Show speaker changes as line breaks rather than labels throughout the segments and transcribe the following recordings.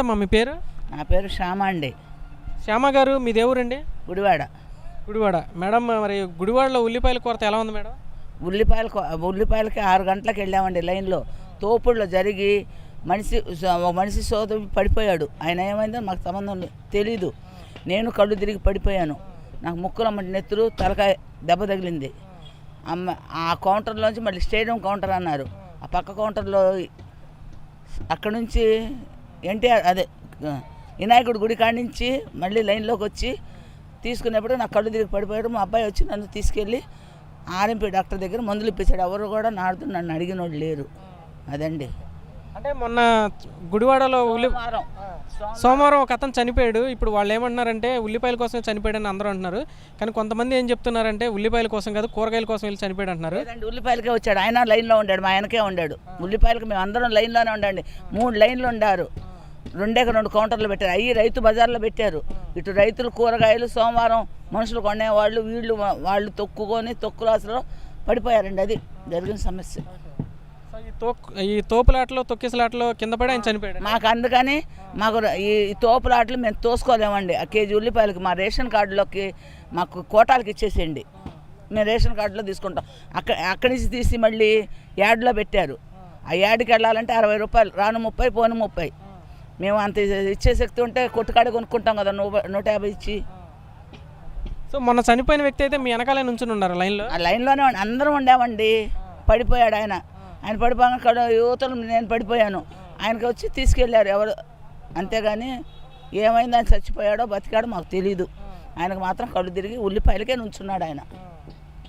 అమ్మా మీ పేరు?
నా పేరు శ్యామ అండి.
శ్యామ గారు మీ దేవురండి?
గుడివాడ.
గుడివాడ. మేడం మరి గుడివాడలో ఉల్లిపాయల కొరత ఎలా ఉంది మేడం?
ఉల్లిపాయల ఉల్లిపాయలకి ఆరు గంటలకు వెళ్ళామండి లైన్లో. తోపుడులో జరిగి మనిషి ఒక మనిషి సోద పడిపోయాడు. ఆయన ఏమైందో మాకు సంబంధం తెలీదు. నేను కళ్ళు తిరిగి పడిపోయాను. నాకు ముక్కులమ్మ నెత్తురు తలకాయ దెబ్బ తగిలింది. అమ్మ ఆ కౌంటర్లోంచి మళ్ళీ స్టేడియం కౌంటర్ అన్నారు. ఆ పక్క కౌంటర్లో అక్కడ నుంచి ఎన్టీఆర్ అదే వినాయకుడి గుడి కాడి నుంచి మళ్ళీ లైన్లోకి వచ్చి తీసుకునేప్పుడు నా కళ్ళు తిరిగి పడిపోయాడు మా అబ్బాయి వచ్చి నన్ను తీసుకెళ్ళి ఆర్ఎంపీ డాక్టర్ దగ్గర మందులు ఇప్పించాడు. ఎవరు కూడా నాడుతూ నన్ను అడిగిన వాళ్ళు లేరు. అదండి.
అంటే మొన్న గుడివాడలో ఉల్లి
వారం
సోమవారం ఒక అతను చనిపోయాడు. ఇప్పుడు వాళ్ళు ఏమంటున్నారంటే ఉల్లిపాయల కోసం చనిపోయాడని అందరూ అంటున్నారు. కానీ కొంతమంది ఏం చెప్తున్నారంటే ఉల్లిపాయల కోసం కాదు కూరగాయల కోసం వెళ్ళి చనిపోయాడు అంటున్నారు.
ఉల్లిపాయలకే వచ్చాడు. ఆయన లైన్లో ఉండాడు మా ఆయనకే ఉండాడు. ఉల్లిపాయలకి మేము అందరం లైన్లోనే ఉండండి. మూడు లైన్లు ఉండారు. రెండే రెండు కౌంటర్లు పెట్టారు. అయ్యి రైతు బజార్లో పెట్టారు. ఇటు రైతులు కూరగాయలు సోమవారం మనుషులు కొనేవాళ్ళు వీళ్ళు వాళ్ళు తొక్కుకొని తొక్కులాసలో పడిపోయారండి. అది జరిగిన సమస్య.
ఈ ఈ తోపులాటలో తొక్కిసలాటలో కింద పడి ఆయన చనిపోయాడు.
మాకు అందుకని మాకు ఈ తోపులాట్లు మేము తోసుకోలేమండి. ఆ కేజీ ఉల్లిపాయలకి మా రేషన్ కార్డులోకి మాకు కోటాలకి ఇచ్చేసేయండి. మేము రేషన్ కార్డులో తీసుకుంటాం. అక్కడ అక్కడి నుంచి తీసి మళ్ళీ యాడ్లో పెట్టారు. ఆ యాడ్కి వెళ్ళాలంటే అరవై రూపాయలు రాను ముప్పై పోను ముప్పై. మేము అంత ఇచ్చే శక్తి ఉంటే కొట్టుకాడ కొనుక్కుంటాం కదా నూట నూట యాభై ఇచ్చి.
సో మొన్న చనిపోయిన వ్యక్తి అయితే మీ వెనకాలే నుంచుని ఉన్నారు లైన్లో?
ఆ లైన్లోనే ఉండి- అందరం ఉండామండి పడిపోయాడు ఆయన. ఆయన పడిపోయాక అక్కడ యువతలు నేను పడిపోయాను. ఆయనకి వచ్చి తీసుకెళ్ళారు ఎవరు. అంతేగాని ఏమైంది ఆయన చచ్చిపోయాడో బతికాడో మాకు తెలీదు. ఆయనకు మాత్రం కళ్ళు తిరిగి ఉల్లిపాయలకే నుంచున్నాడు ఆయన.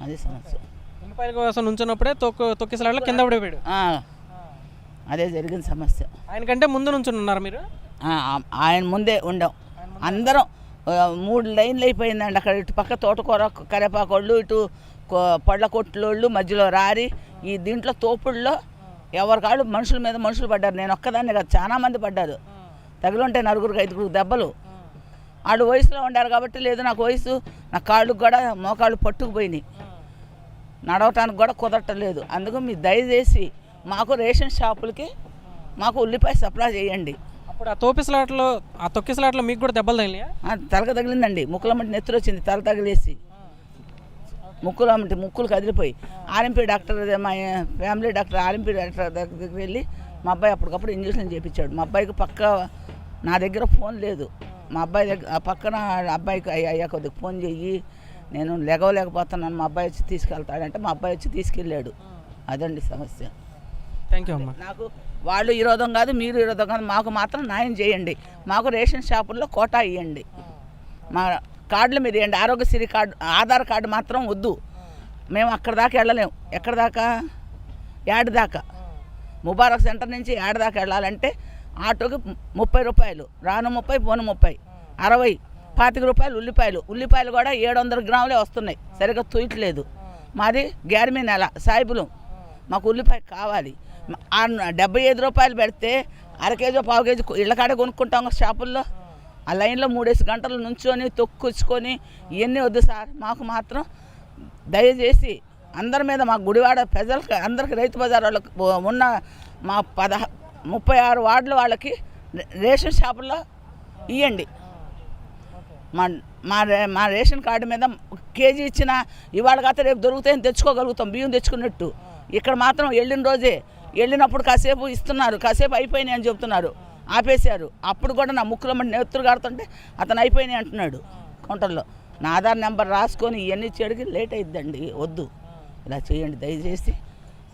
అది సమస్య.
ఉల్లిపాయల కోసం నుంచున్నప్పుడే తొక్కు తొక్కిసలాటలో కింద పడిపోయాడు.
ఆ, అదే జరిగిన సమస్య.
ఆయనకంటే ముందు నుంచుని ఉన్నారు మీరు?
ఆయన ముందే ఉండం. అందరం మూడు లైన్లు అయిపోయిందండి. అక్కడ ఇటు పక్క తోటకూర కరేపాకోళ్ళు ఇటు పళ్ళ కొట్లోళ్ళు మధ్యలో రారి ఈ దీంట్లో తోపుల్లో ఎవరి కాళ్ళు మనుషుల మీద మనుషులు పడ్డారు. నేను ఒక్కదాన్నే కాదు చాలా మంది పడ్డారు. తగిలుంటే నలుగురికి ఐదుగురు దెబ్బలు. వాళ్ళు వయసులో ఉండారు కాబట్టి లేదు నాకు వయసు నా కాళ్ళకు కూడా మోకాళ్ళు పట్టుకుపోయినాయి. నడవటానికి కూడా కుదరటలేదు అందుకు మీరు దయచేసి మాకు రేషన్ షాపులకి మాకు ఉల్లిపాయ సప్లై చేయండి.
అప్పుడు ఆ తోపిసలాటలో ఆ తొక్కిసలాటలో మీకు కూడా దెబ్బలు తగిలినాయా?
ఆ, తలకు తగిలిందండి. ముక్కుల మట్టి నెత్తురు వచ్చింది తల తగిలేసి. ముక్కులు అమ్మటి ముక్కులు కదిలిపోయి. ఆర్ఎంపీ డాక్టర్ మా ఫ్యామిలీ డాక్టర్ ఆర్ఎంపీ డాక్టర్ దగ్గరికి వెళ్ళి మా అబ్బాయి అప్పటికప్పుడు ఇంజక్షన్ చేయించాడు మా అబ్బాయికి పక్క నా దగ్గర ఫోన్ లేదు. మా అబ్బాయి దగ్గర పక్కన అబ్బాయికి అయ్యా అయ్యా కొద్దిగా ఫోన్ చెయ్యి. నేను లెగవలేకపోతున్నాను. మా అబ్బాయి వచ్చి తీసుకెళ్తాడంటే మా అబ్బాయి వచ్చి తీసుకెళ్ళాడు. అదండి సమస్య.
థ్యాంక్ యూ అమ్మా.
నాకు వాళ్ళు విరోధం కాదు మీరు విరోధం కాదు మాకు మాత్రం న్యాయం చేయండి. మాకు రేషన్ షాపుల్లో కోటా ఇవ్వండి మా కార్డుల మీద ఇవ్వండి ఆరోగ్యశ్రీ కార్డు ఆధార్ కార్డు మాత్రం వద్దు. మేము అక్కడ దాకా వెళ్ళలేము. ఎక్కడ దాకా? యాడ్ దాకా. ముబారక్ సెంటర్ నుంచి యాడ్ దాకా వెళ్ళాలంటే ఆటోకి ముప్పై రూపాయలు రాను ముప్పై పోను ముప్పై అరవై పాతిక రూపాయలు ఉల్లిపాయలు. ఉల్లిపాయలు కూడా ఏడు వందల గ్రాములే వస్తున్నాయి. సరిగ్గా తూయట్లేదు. మాది గ్యారమీ నెల సాయిబులం. మాకు ఉల్లిపాయ కావాలి. ఆ డెబ్బై ఐదు రూపాయలు పెడితే అర కేజీ పావు కేజీ ఇళ్ళకాడ కొనుక్కుంటాం షాపుల్లో. ఆ లైన్లో మూడేసి గంటలు నుంచొని తొక్కుచ్చుకొని ఇవన్నీ వద్దు సార్. మాకు మాత్రం దయచేసి అందరి మీద మా గుడివాడ ప్రజలకు అందరికి రైతు బజార్ వాళ్ళకి ఉన్న మా పదహ ముప్పై ఆరు వార్డుల వాళ్ళకి రేషన్ షాపుల్లో ఇవ్వండి మా మా రే- మా రేషన్ కార్డు మీద కేజీ ఇచ్చిన ఇవాళ కాక రేపు దొరుకుతాయని తెచ్చుకోగలుగుతాం. బియ్యం తెచ్చుకున్నట్టు. ఇక్కడ మాత్రం వెళ్ళిన రోజే వెళ్ళినప్పుడు కాసేపు ఇస్తున్నారు కాసేపు అయిపోయినాయి అని చెప్తున్నారు. ఆపేశారు. అప్పుడు కూడా నా ముక్కులో మండి నెత్తురు కాడుతుంటే అతను అయిపోయినాయి అంటున్నాడు కౌంటర్లో. నా ఆధార్ నెంబర్ రాసుకొని ఇవన్నీ చేయడానికి లేట్ అయిద్దండి వద్దు. ఇలా చేయండి దయచేసి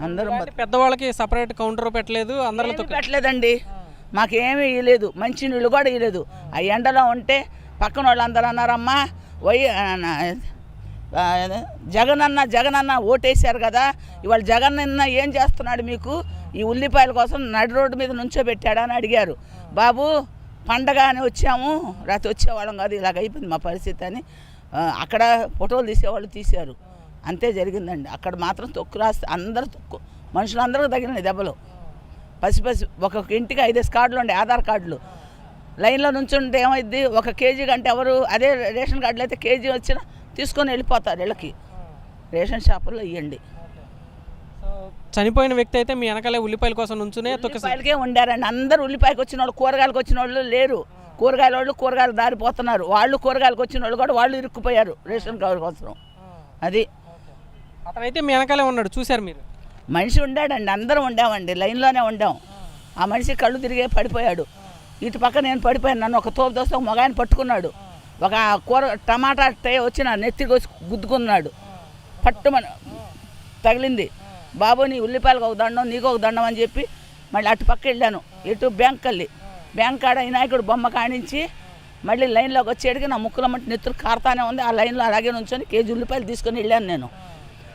అందరం
పెద్దవాళ్ళకి సపరేట్ కౌంటర్ పెట్టలేదు తొక్కి
పెట్టలేదండి. మాకేమీ ఇవ్వలేదు మంచి నీళ్ళు కూడా ఇవ్వలేదు ఆ ఎండలో ఉంటే పక్కన వాళ్ళందరూ అన్నారమ్మా వై జగన్ అన్న జగన్ అన్న ఓటేశారు కదా. ఇవాళ జగన్ అన్న ఏం చేస్తున్నాడు మీకు? ఈ ఉల్లిపాయల కోసం నడి రోడ్డు మీద నుంచో అని అడిగారు. బాబు పండగ అని వచ్చాము. రాత్రి వచ్చేవాళ్ళం కాదు ఇలాగ అయిపోయింది మా పరిస్థితి అని అక్కడ ఫోటోలు తీసేవాళ్ళు తీశారు. అంతే జరిగిందండి. అక్కడ మాత్రం తొక్కు రాస్తే అందరూ తొక్కు మనుషులందరూ తగిలినాయి దెబ్బలు. పసి పసి ఒక్కొక్క ఇంటికి ఐదేసి కార్డులు ఉండే ఆధార్ కార్డులు. లైన్లో నుంచుంటే ఏమైంది ఒక కేజీ కంటే ఎవరు అదే రేషన్ కార్డులు అయితే కేజీ వచ్చినా తీసుకొని వెళ్ళిపోతారు వీళ్ళకి రేషన్ షాపుల్లో ఇవ్వండి
చనిపోయిన వ్యక్తి అయితే మీ వెనకాలే ఉల్లిపాయల కోసం నుంచునే
ఉల్లిపాయలకే ఉండారండి. అందరు ఉల్లిపాయకి వచ్చిన వాళ్ళు కూరగాయలకు వచ్చిన వాళ్ళు లేరు. కూరగాయల వాళ్ళు కూరగాయలు దారిపోతున్నారు. వాళ్ళు కూరగాయలకు వచ్చిన వాళ్ళు కూడా వాళ్ళు ఇరుక్కుపోయారు రేషన్ కార్డు కోసం. అది.
అతనైతే మీ వెనకాలే ఉన్నాడు చూశారు మీరు.
మనిషి ఉండాడండి అందరం ఉండామండి లైన్లోనే ఉండాం. ఆ మనిషి కళ్ళు తిరిగే పడిపోయాడు. ఇటు పక్క నేను పడిపోయాను నన్ను ఒక తోపు దోస్తే ఒక మగాయన పట్టుకున్నాడు. ఒక కూర టమాటా టే వచ్చి నా వచ్చి గుద్దుకున్నాడు. పట్టుమని తగిలింది. బాబు నీ ఉల్లిపాయలకు ఒక దండం నీకు ఒక దండం అని చెప్పి మళ్ళీ అటు పక్క వెళ్ళాను. ఇటు బ్యాంక్ వెళ్ళి బ్యాంక్ కాడ ఈ నాయకుడు బొమ్మ కానించి మళ్ళీ లైన్లోకి వచ్చేటికి నా ముక్కుల మట్టి నెత్తురు కారుతానే ఉంది. ఆ లైన్లో అలాగే నుంచొని కేజీ ఉల్లిపాయలు తీసుకొని వెళ్ళాను నేను.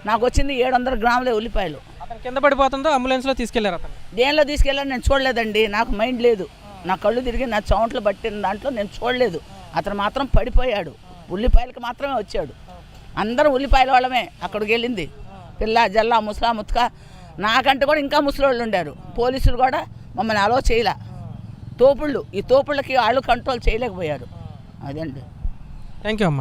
నాకు వచ్చింది ఏడు వందల గ్రాములే ఉల్లిపాయలు.
కింద పడిపోతుందో అంబులెన్స్లో తీసుకెళ్ళారు అతను.
దేనిలో తీసుకెళ్ళాను నేను చూడలేదండి. నాకు మైండ్ లేదు. నా కళ్ళు తిరిగి నా చౌంట్లు పట్టిన దాంట్లో నేను చూడలేదు. అతను మాత్రం పడిపోయాడు. ఉల్లిపాయలకు మాత్రమే వచ్చాడు. అందరం ఉల్లిపాయల వాళ్ళమే అక్కడికి వెళ్ళింది. పిల్ల జల్లా ముసలా ముత్క. నాకంటే కూడా ఇంకా ముసలోళ్ళు ఉండారు. పోలీసులు కూడా మమ్మల్ని అలో చేయలే. తోపుళ్ళు. ఈ తోపుళ్ళకి వాళ్ళు కంట్రోల్ చేయలేకపోయారు. అదండి.
థ్యాంక్ యూ అమ్మా.